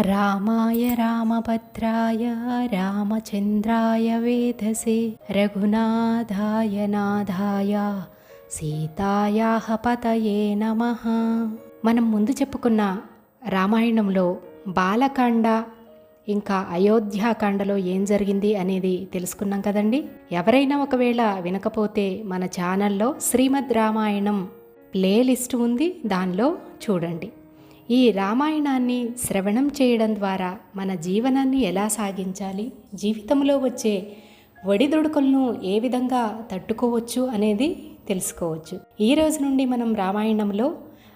రామాయ రామభద్రాయ రామచంద్రాయ వేధసే రఘునాథాయ నాథాయ సీతాయాహ పతయే నమ. మనం ముందు చెప్పుకున్న రామాయణంలో బాలకాండ ఇంకా అయోధ్యాకాండలో ఏం జరిగింది అనేది తెలుసుకున్నాం కదండి? ఎవరైనా ఒకవేళ వినకపోతే మన ఛానల్లో శ్రీమద్ రామాయణం ప్లేలిస్ట్ ఉంది దానిలో చూడండి. ఈ రామాయణాన్ని శ్రవణం చేయడం ద్వారా మన జీవనాన్ని ఎలా సాగించాలి? జీవితంలో వచ్చే ఒడిదుడుకులను ఏ విధంగా తట్టుకోవచ్చు అనేది తెలుసుకోవచ్చు. ఈ రోజు నుండి మనం రామాయణంలో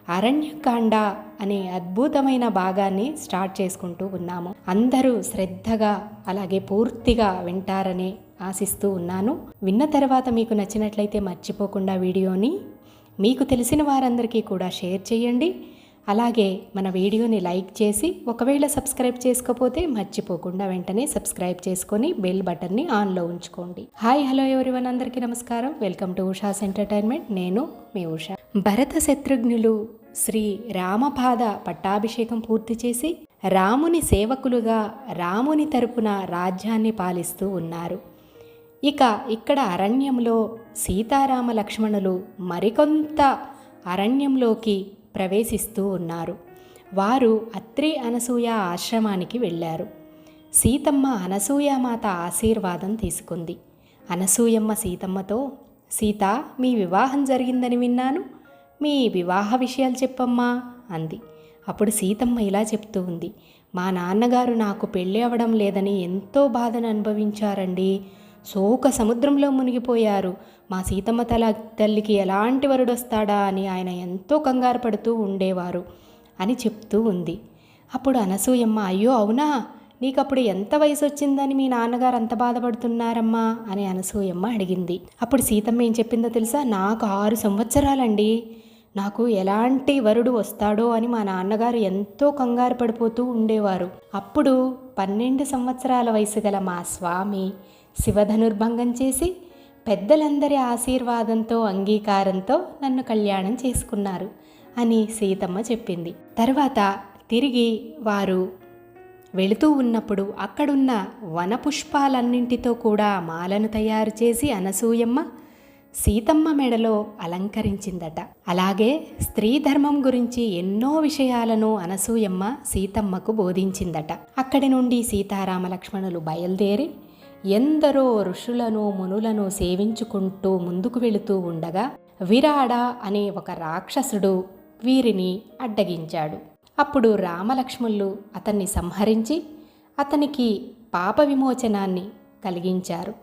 అరణ్యకాండ అనే అద్భుతమైన భాగాన్ని స్టార్ట్ చేసుకుంటూ ఉన్నాము. అందరూ శ్రద్ధగా అలాగే పూర్తిగా వింటారని ఆశిస్తూ ఉన్నాను. విన్న తర్వాత మీకు నచ్చినట్లయితే మర్చిపోకుండా వీడియోని మీకు తెలిసిన వారందరికీ కూడా షేర్ చేయండి. అలాగే మన వీడియోని లైక్ చేసి ఒకవేళ సబ్స్క్రైబ్ చేసుకోకపోతే మర్చిపోకుండా వెంటనే సబ్స్క్రైబ్ చేసుకొని బెల్ బటన్ని ఆన్లో ఉంచుకోండి. హాయ్ హలో ఎవరివన్ అందరికీ నమస్కారం. Welcome to Usha's entertainment. నేను మీ ఉషా. భరత శత్రుఘ్నులు శ్రీ రామపాద పట్టాభిషేకం పూర్తి చేసి రాముని సేవకులుగా రాముని తరపున రాజ్యాన్ని పాలిస్తూ ఉన్నారు. ఇక ఇక్కడ అరణ్యంలో సీతారామ లక్ష్మణులు మరికొంత అరణ్యంలోకి ప్రవేశిస్తూ ఉన్నారు. వారు అత్రి అనసూయ ఆశ్రమానికి వెళ్ళారు. సీతమ్మ అనసూయమాత ఆశీర్వాదం తీసుకుంది. అనసూయమ్మ సీతమ్మతో సీత మీ వివాహం జరిగిందని విన్నాను. మీ వివాహ విషయాలు చెప్పమ్మా అంది. అప్పుడు సీతమ్మ ఇలా చెప్తూ ఉంది మా నాన్నగారు నాకు పెళ్ళి అవ్వడం లేదని ఎంతో బాధను అనుభవించారండి. శోక సముద్రంలో మునిగిపోయారు. మా సీతమ్మ తల తల్లికి ఎలాంటి వరుడొస్తాడా అని ఆయన ఎంతో కంగారు పడుతూ ఉండేవారు అని చెప్తూ ఉంది. అప్పుడు అనసూయమ్మ అయ్యో అవునా? నీకప్పుడు ఎంత వయసు వచ్చిందని మీ నాన్నగారు అంత బాధపడుతున్నారమ్మా? అని అనసూయమ్మ అడిగింది. అప్పుడు సీతమ్మ ఏం చెప్పిందో తెలుసా? నాకు ఆరు సంవత్సరాలండి. నాకు ఎలాంటి వరుడు వస్తాడో అని మా నాన్నగారు ఎంతో కంగారు పడిపోతూ ఉండేవారు. అప్పుడు పన్నెండు సంవత్సరాల వయసు గల మా స్వామి శివధనుర్భంగం చేసి పెద్దలందరి ఆశీర్వాదంతో అంగీకారంతో నన్ను కళ్యాణం చేసుకున్నారు అని సీతమ్మ చెప్పింది. తర్వాత తిరిగి వారు వెళుతూ ఉన్నప్పుడు అక్కడున్న వనపుష్పాలన్నింటితో కూడా మాలను తయారు చేసి అనసూయమ్మ సీతమ్మ మెడలో అలంకరించిందట. అలాగే స్త్రీ ధర్మం గురించి ఎన్నో విషయాలను అనసూయమ్మ సీతమ్మకు బోధించిందట. అక్కడి నుండి సీతారామ లక్ష్మణులు బయలుదేరి ఎందరో ఋషులను మునులను సేవించుకుంటూ ముందుకు వెళుతూ ఉండగా విరాడ అనే ఒక రాక్షసుడు వీరిని అడ్డగించాడు. అప్పుడు రామలక్ష్మణులు అతన్ని సంహరించి అతనికి పాప విమోచనాన్ని కలిగించారు.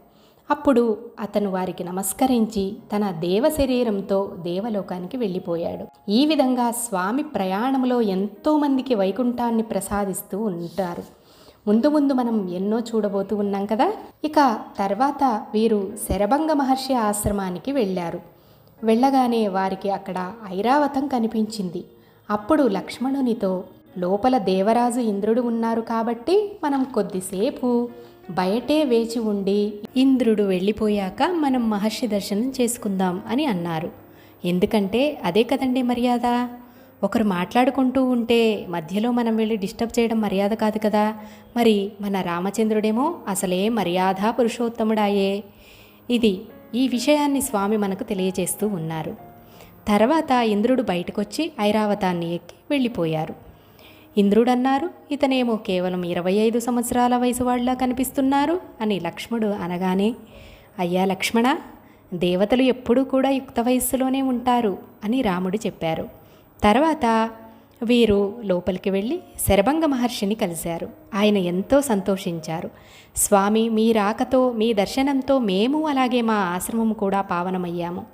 అప్పుడు అతను వారికి నమస్కరించి తన దేవ శరీరంతో దేవలోకానికి వెళ్ళిపోయాడు. ఈ విధంగా స్వామి ప్రయాణంలో ఎంతోమందికి వైకుంఠాన్ని ప్రసాదిస్తూ ఉంటారు. ముందు ముందు మనం ఎన్నో చూడబోతూ ఉన్నాం కదా? ఇక తర్వాత వీరు శరభంగ మహర్షి ఆశ్రమానికి వెళ్ళారు. వెళ్ళగానే వారికి అక్కడ ఐరావతం కనిపించింది. అప్పుడు లక్ష్మణునితో లోపల దేవరాజు ఇంద్రుడు ఉన్నారు కాబట్టి మనం కొద్దిసేపు బయటే వేచి ఉండి ఇంద్రుడు వెళ్ళిపోయాక మనం మహర్షి దర్శనం చేసుకుందాం అని అన్నారు. ఎందుకంటే అదే కదండి మర్యాద? ఒకరు మాట్లాడుకుంటూ ఉంటే మధ్యలో మనం వెళ్ళి డిస్టర్బ్ చేయడం మర్యాద కాదు కదా. మరి మన రామచంద్రుడేమో అసలే మర్యాద పురుషోత్తముడాయే. ఇది ఈ విషయాన్ని స్వామి మనకు తెలియజేస్తూ ఉన్నారు. తర్వాత ఇంద్రుడు బయటకొచ్చి ఐరావతాన్ని ఎక్కి వెళ్ళిపోయారు. ఇంద్రుడు అన్నారు ఇతనేమో కేవలం ఇరవై ఐదు సంవత్సరాల వయసు వాళ్ళ కనిపిస్తున్నారు అని లక్ష్మణుడు అనగానే అయ్యా లక్ష్మణ దేవతలు ఎప్పుడూ కూడా యుక్త వయస్సులోనే ఉంటారు అని రాముడు చెప్పారు. తర్వాత వీరు లోపలికి వెళ్ళి శరభంగ మహర్షిని కలిశారు. ఆయన ఎంతో సంతోషించారు. స్వామి మీ రాకతో మీ దర్శనంతో మేము అలాగే మా ఆశ్రమం కూడా పావనమయ్యాము.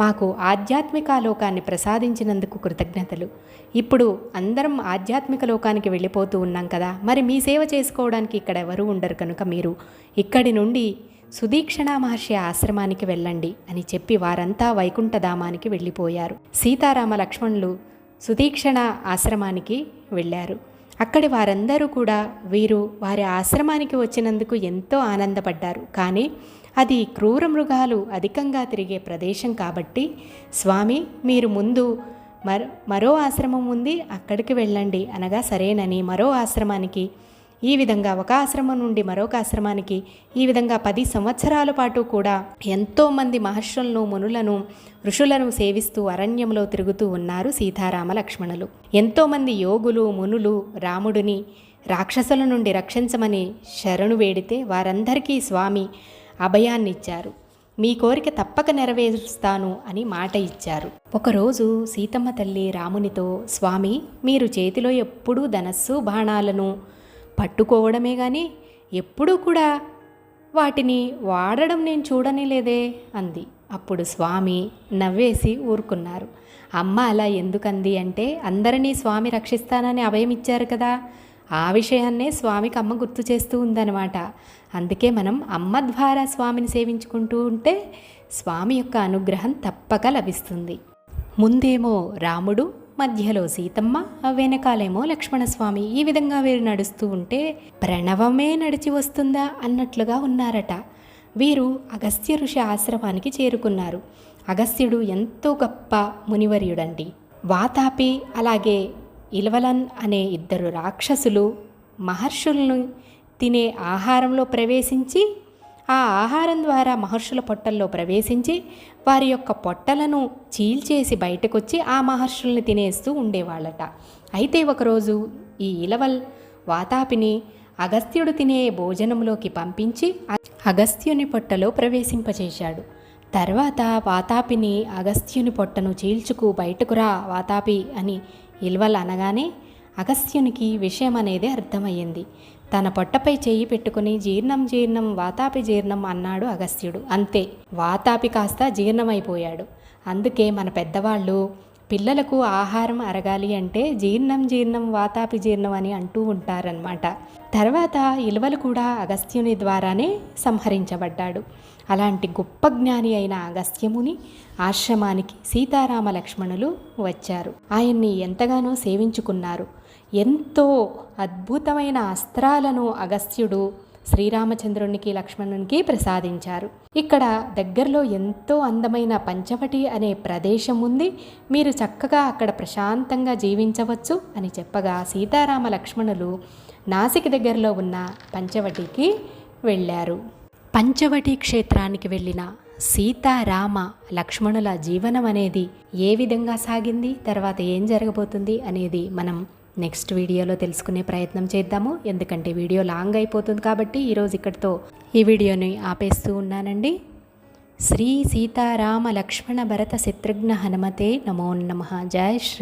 మాకు ఆధ్యాత్మిక లోకాన్ని ప్రసాదించినందుకు కృతజ్ఞతలు. ఇప్పుడు అందరం ఆధ్యాత్మిక లోకానికి వెళ్ళిపోతూ ఉన్నాం కదా. మరి మీ సేవ చేసుకోవడానికి ఇక్కడ ఎవరు ఉండరు కనుక మీరు. ఇక్కడి నుండి సుదీక్షణ మహర్షి ఆశ్రమానికి వెళ్ళండి అని చెప్పి వారంతా వైకుంఠధామానికి వెళ్ళిపోయారు. సీతారామ లక్ష్మణులు సుదీక్షణ ఆశ్రమానికి వెళ్ళారు. అక్కడి వారందరూ కూడా వీరు వారి ఆశ్రమానికి వచ్చినందుకు ఎంతో ఆనందపడ్డారు. కానీ అది క్రూర మృగాలు అధికంగా తిరిగే ప్రదేశం కాబట్టి స్వామి మీరు ముందు మరో మరో ఆశ్రమం ఉంది అక్కడికి వెళ్ళండి అనగా సరేనని మరో ఆశ్రమానికి ఈ విధంగా ఒక ఆశ్రమం నుండి మరొక ఆశ్రమానికి ఈ విధంగా పది సంవత్సరాల పాటు కూడా ఎంతోమంది మహర్షులను మునులను ఋషులను సేవిస్తూ అరణ్యంలో తిరుగుతూ ఉన్నారు సీతారామ లక్ష్మణులు. ఎంతోమంది యోగులు మునులు రాముడిని రాక్షసుల నుండి రక్షించమని శరణు వేడితే వారందరికీ స్వామి అభయాన్నిచ్చారు. మీ కోరిక తప్పక నెరవేరుస్తాను అని మాట ఇచ్చారు. ఒకరోజు సీతమ్మ తల్లి రామునితో స్వామి మీరు చేతిలో ఎప్పుడూ ధనస్సు బాణాలను పట్టుకోవడమే కానీ ఎప్పుడూ కూడా వాటిని వాడడం నేను చూడని లేదే అంది. అప్పుడు స్వామి నవ్వేసి ఊరుకున్నారు. అమ్మ అలా ఎందుకంది అంటే అందరినీ స్వామి రక్షిస్తానని అభయం ఇచ్చారు కదా. ఆ విషయాన్నే స్వామికి అమ్మ గుర్తు చేస్తూ ఉందన్నమాట. అందుకే మనం అమ్మ ద్వారా స్వామిని సేవించుకుంటూ ఉంటే స్వామి యొక్క అనుగ్రహం తప్పక లభిస్తుంది. ముందేమో రాముడు మధ్యలో సీతమ్మ వెనకాలేమో లక్ష్మణస్వామి. ఈ విధంగా వీరు నడుస్తూ ఉంటే ప్రణవమే నడిచి వస్తుందా అన్నట్లుగా ఉన్నారట. వీరు అగస్త్య ఋషి ఆశ్రమానికి చేరుకున్నారు. అగస్త్యుడు ఎంతో గొప్ప మునివర్యుడండి. వాతాపి అలాగే ఇలవలన్ అనే ఇద్దరు రాక్షసులు మహర్షులను తినే ఆహారంలో ప్రవేశించి ఆ ఆహారం ద్వారా మహర్షుల పొట్టల్లో ప్రవేశించి వారి యొక్క పొట్టలను చీల్చేసి బయటకొచ్చి ఆ మహర్షుల్ని తినేస్తూ ఉండేవాళ్ళట. అయితే ఒకరోజు ఈ ఇలవల్ వాతాపిని అగస్త్యుడు తినే భోజనంలోకి పంపించి అగస్త్యుని పొట్టలో ప్రవేశింపచేశాడు. తర్వాత వాతాపిని అగస్త్యుని పొట్టను చీల్చుకు బయటకురా వాతాపి అని ఇల్వల్ అనగానే అగస్త్యునికి విషయం అనేది అర్థమయ్యింది. తన పొట్టపై చేయి పెట్టుకుని జీర్ణం జీర్ణం వాతాపి జీర్ణం అన్నాడు అగస్త్యుడు. అంతే వాతాపి కాస్త జీర్ణమైపోయాడు. అందుకే మన పెద్దవాళ్ళు పిల్లలకు ఆహారం అరగాలి అంటే జీర్ణం జీర్ణం వాతాపి జీర్ణం అని అంటూ ఉంటారనమాట తర్వాత ఇలువలు కూడా అగస్త్యుని ద్వారానే సంహరించబడ్డాడు. అలాంటి గొప్ప జ్ఞాని అయిన అగస్త్యముని ఆశ్రమానికి సీతారామ లక్ష్మణులు వచ్చారు. ఆయన్ని ఎంతగానో సేవించుకున్నారు. ఎంతో అద్భుతమైన అస్త్రాలను అగస్త్యుడు శ్రీరామచంద్రునికి లక్ష్మణునికి ప్రసాదించారు. ఇక్కడ దగ్గరలో ఎంతో అందమైన పంచవటి అనే ప్రదేశం ఉంది. మీరు చక్కగా అక్కడ ప్రశాంతంగా జీవించవచ్చు అని చెప్పగా సీతారామ లక్ష్మణులు నాసిక్ దగ్గరలో ఉన్న పంచవటికి వెళ్ళారు. పంచవటి క్షేత్రానికి వెళ్ళిన సీతారామ లక్ష్మణుల జీవనం అనేది ఏ విధంగా సాగింది? తర్వాత ఏం జరగబోతుంది? అనేది మనం నెక్స్ట్ వీడియోలో తెలుసుకునే ప్రయత్నం చేద్దాము. ఎందుకంటే వీడియో లాంగ్ అయిపోతుంది కాబట్టి ఈరోజు ఇక్కడితో ఈ వీడియోని ఆపేస్తూ ఉన్నానండి. శ్రీ సీతారామ లక్ష్మణ భరత శత్రుఘ్న హనుమతే నమో నమ. జయ శ్రీ